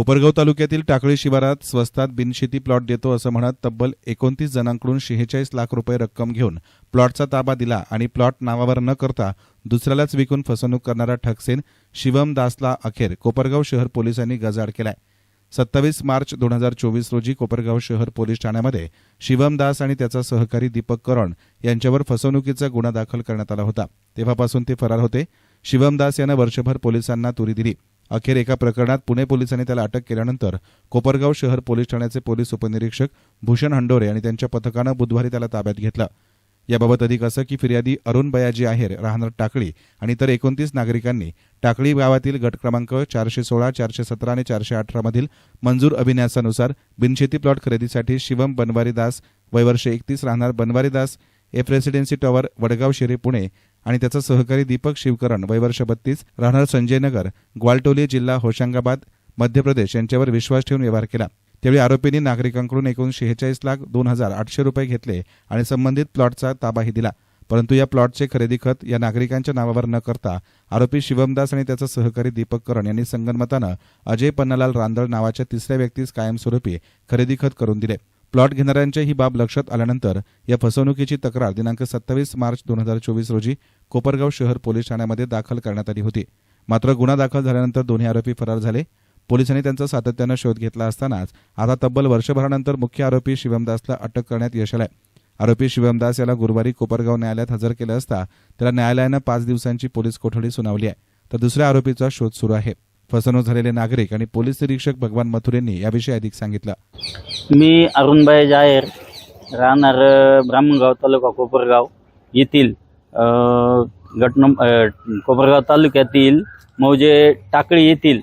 कोपरगाव तालुक्यातील टाकळी शिवारात स्वस्तात बिनशेती प्लॉट देतो असं म्हणत तब्बल एकोणतीस जणांकडून शेहेचाळीस लाख रुपये रक्कम घेऊन प्लॉटचा ताबा दिला आणि प्लॉट नावावर न करता दुसऱ्यालाच विकून फसवणूक करणारा ठकसेन शिवम दासला अखेर कोपरगाव शहर पोलिसांनी गजाड केलाय. सत्तावीस मार्च दोन हजार चोवीस रोजी कोपरगाव शहर पोलीस ठाण्यामध्ये शिवम दास आणि त्याचा सहकारी दीपक करण यांच्यावर फसवणुकीचा गुन्हा दाखल करण्यात आला होता. तेव्हापासून ते फरार होते. शिवम दास यानं वर्षभर पोलिसांना तुरी दिली. अखेर एका प्रकरणात पुणे पोलिसांनी त्याला अटक केल्यानंतर कोपरगाव शहर पोलीस ठाण्याचे पोलीस उपनिरीक्षक भूषण हंडोरे आणि त्यांच्या पथकानं बुधवारी त्याला ताब्यात घेतलं. याबाबत अधिक असं की फिर्यादी अरुण बयाजी आहेर राहणार टाकळी आणि इतर एकोणतीस नागरिकांनी टाकळी गावातील गट क्रमांक चारशे सोळा चारशे सतरा आणि चारशे अठरामधील मंजूर अभिन्यासानुसार बिनशेती प्लॉट खरेदीसाठी शिवम बनवारी दास वयवर्ष एकतीस राहणार Banwari Das F residency tower Vadgaon Sheri Pune आणि त्याचा सहकारी दीपक शिवकरण वयवर्ष बत्तीस राहणार संजय नगर ग्वालटोली जिल्हा होशंगाबाद मध्य प्रदेश यांच्यावर विश्वास ठेवून व्यवहार केला. त्यावेळी आरोपींनी नागरिकांकडून एकूण शेहेचाळीस लाख दोन हजार आठशे रुपये घेतले आणि संबंधित प्लॉटचा ताबाही दिला. परंतु या प्लॉटचे खरेदी खत या नागरिकांच्या नावावर न करता आरोपी शिवमदास आणि त्याचा सहकारी दीपक करण यांनी संगनमतानं अजय पन्नालाल रांदळ नावाच्या तिसऱ्या व्यक्तीस कायमस्वरूपी खरेदी खत करून दिले. प्लॉट घेणाऱ्यांच्या ही बाब लक्षात आल्यानंतर या फसवणुकीची तक्रार दिनांक सत्तावीस मार्च दोन हजार चोवीस रोजी कोपरगाव शहर पोलीस ठाण्यामध्ये दाखल करण्यात आली होती. मात्र गुन्हा दाखल झाल्यानंतर दोन्ही आरोपी फरार झाले. पोलिसांनी त्यांचा सातत्यानं शोध घेतला असतानाच आता तब्बल वर्षभरानंतर मुख्य आरोपी शिवमदासला अटक करण्यात यश आलंय. आरोपी शिवमदास याला गुरुवारी कोपरगाव न्यायालयात हजर केलं असता त्याला न्यायालयानं पाच दिवसांची पोलीस कोठडी सुनावली आहे. तर दुसऱ्या आरोपीचा शोध सुरू आहे. फसवणूक झालेले नागरिक आणि पोलीस निरीक्षक भगवान मथुर यांनी याविषयी अधिक सांगितलं. मी अरुणबाई जायर राहणार ब्राह्मणगाव तालुका कोपरगाव येथील अ, गट नं अ, कोपरगाव तालुक्यातील मौजे टाकळी येथील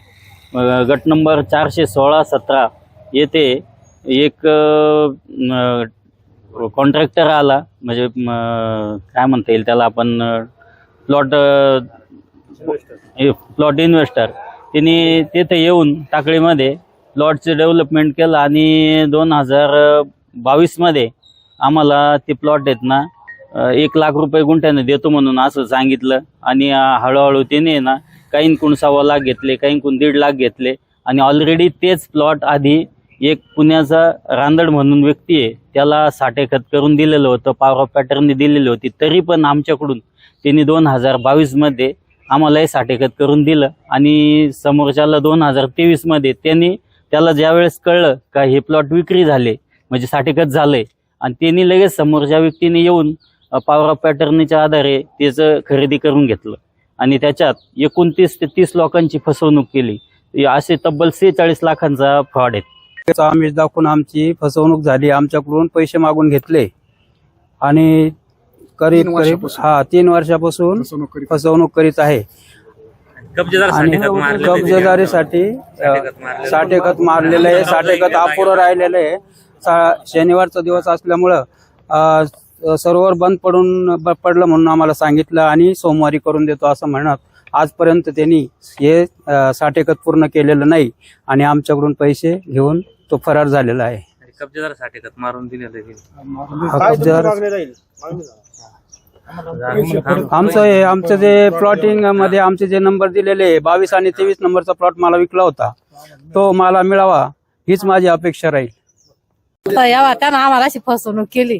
गट नंबर चारशे सोळा सतरा येथे एक कॉन्ट्रॅक्टर आला. म्हणजे काय म्हणता येईल त्याला आपण प्लॉट प्लॉट इन्व्हेस्टर त्यांनी तिथं येऊन टाकळीमध्ये प्लॉटचं डेव्हलपमेंट केलं आणि दोन हजार बावीसमध्ये आम्हाला ते प्लॉट आहेत ना एक लाख रुपये गुंठ्याने देतो म्हणून असं सांगितलं. आणि हळूहळू त्याने ना काहींकडून सव्वा लाख घेतले काहींकून दीड लाख घेतले. आणि ऑलरेडी तेच प्लॉट आधी एक पुण्याचा रांदड म्हणून व्यक्ती आहे त्याला साठेखत करून दिलेलं होतं पॉवर ऑफ पॅटर्नने दिलेली होती. तरी पण आमच्याकडून त्यांनी दोन हजार बावीसमध्ये आम्हालाही साठेकत करून दिलं. आणि समोरच्याला दोन हजार तेवीसमध्ये त्यांनी त्याला ज्यावेळेस कळलं का हे प्लॉट विक्री झाले म्हणजे साठेखत झालंय आणि त्यांनी लगेच समोरच्या व्यक्तीने येऊन पॉवर ऑफ पॅटर्नच्या आधारे त्याचं खरेदी करून घेतलं. आणि त्याच्यात एकोणतीस ते तीस लोकांची फसवणूक केली. असे तब्बल सेहेचाळीस लाखांचा फ्रॉड आहे. त्याचा आमिष दाखवून आमची फसवणूक झाली. आमच्याकडून पैसे मागून घेतले. आणि करीब करीब हा तीन वर्षापासून फसवणूक करीत. आहे. कब्जेदार आणि कब्जेदारीसाठी साठेखत मारलेलं आहे साठेखत अपुरं राहिलेलं आहे. सा- शनिवारचा दिवस असल्यामुळं अ, सर्व्हर बंद पडून ब- पडलं म्हणून आम्हाला सांगितलं आणि सोमवारी करून देतो असं म्हणत आजपर्यंत त्यांनी हे अ, साठेखत पूर्ण केलेलं नाही आणि आमच्याकडून पैसे घेऊन तो फरार झालेला आहे. कब्जेदार साठेखत मारून दिलेलं हा. कब्जेदार आमचं हे आमचं जे प्लॉटिंगमध्ये आमचे जे नंबर दिलेले आहे बावीस आणि तेवीस नंबरचा प्लॉट मला विकला होता. तो मला मिळावा हीच माझी अपेक्षा राहील. तर यावा त्यानं आम्हाला अशी फसवणूक केली.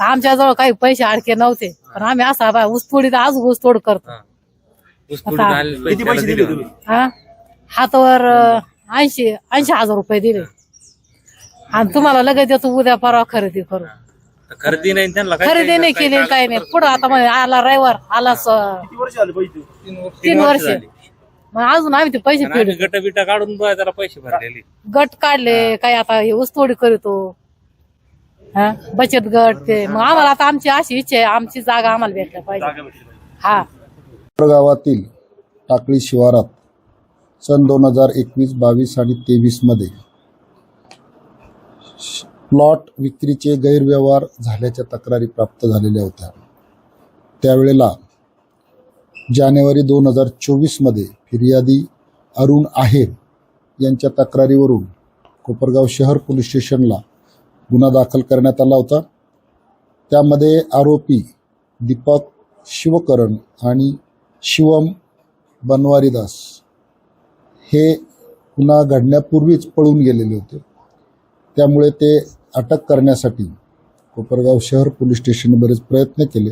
आमच्याजवळ काही पैसे अडके नव्हते पण आम्ही असा बा ऊसतोडीत आज ऊसतोड करतो. आता पैसे दिले तुम्ही हा? हातावर ऐंशी ऐंशी हजार रुपये दिले. आणि तुम्हाला लगेच देतो उद्या परवा खरेदी करू. खरेदी नाही त्यांना खरेदी नाही केली काही नाही. पुढं आता मग आला रविवार आला स- किती वर्ष झाले पैसे? तीन वर्ष मग अजून आम्ही ते पैसे फेडू गट बिटा काढून बा त्याला पैसे भरलेले. गट काढले काय आता हे ऊसतोडी करतो. हा? बचत गट ते. मग आम्हाला आता आमची अशी इच्छा आहे आमची जागा आम्हाला भेटल्या पाहिजे. हा. गावातील टाकळी शिवारात सन दोन हजार एकवीस बावीस आणि तेवीसमध्ये प्लॉट विक्रीचे गैरव्यवहार झाल्याच्या तक्रारी प्राप्त झालेल्या होत्या. त्यावेळेला जानेवारी दोन हजार चोवीसमध्ये फिर्यादी अरुण आहेर यांच्या तक्रारीवरून कोपरगाव शहर पोलीस स्टेशनला गुन्हा दाखल करण्यात आला होता. त्यामध्ये आरोपी दीपक शिवकरण आणि शिवम बनवारीदास हे गुन्हा घडण्यापूर्वीच पळून गेलेले होते. त्यामुळे ते अटक करण्यासाठी कोपरगाव शहर पोलीस स्टेशन बरेच प्रयत्न केले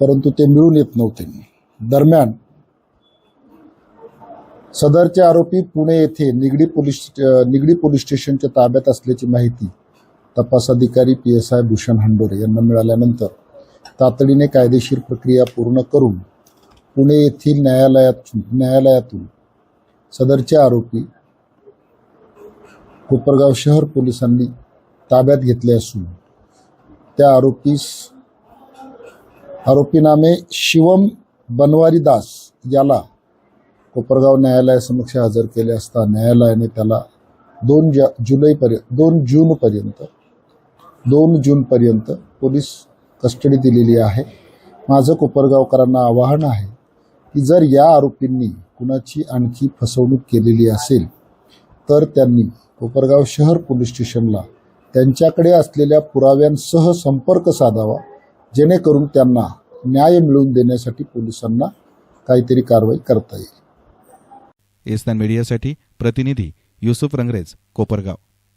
परंतु ते मिळून येत नव्हते. दरम्यान सदरचे आरोपी पुणे येथे निगडी पोलीस निगडी पोलीस स्टेशनच्या ताब्यात असल्याची माहिती तपास अधिकारी P S I Bhushan Handore यांना मिळाल्यानंतर तातडीने कायदेशीर प्रक्रिया पूर्ण करून पुणे येथील न्यायालयात न्यायालयातून सदरचे आरोपी कोपरगाव शहर पोलिसांनी ताब्यात घेतले असून त्या आरोपीस आरोपी नामे शिवम बनवारी दास याला कोपरगाव न्यायालयासमक्ष हजर केले असता न्यायालयाने त्याला दोन ज जुलैपर्यंत दोन जूनपर्यंत दोन जूनपर्यंत पोलीस कस्टडी दिलेली आहे. माझं कोपरगावकरांना आवाहन आहे की जर या आरोपींनी कुणाची आणखी फसवणूक केलेली असेल तर त्यांनी कोपरगाव शहर पोलीस स्टेशनला त्यांच्याकडे असलेल्या पुराव्यांसह संपर्क साधावा जेणेकरून त्यांना न्याय मिळवून देण्यासाठी पोलिसांना काहीतरी कारवाई करता येईल. एसनान मीडियासाठी प्रतिनिधी युसुफ रंगरेज कोपरगाव.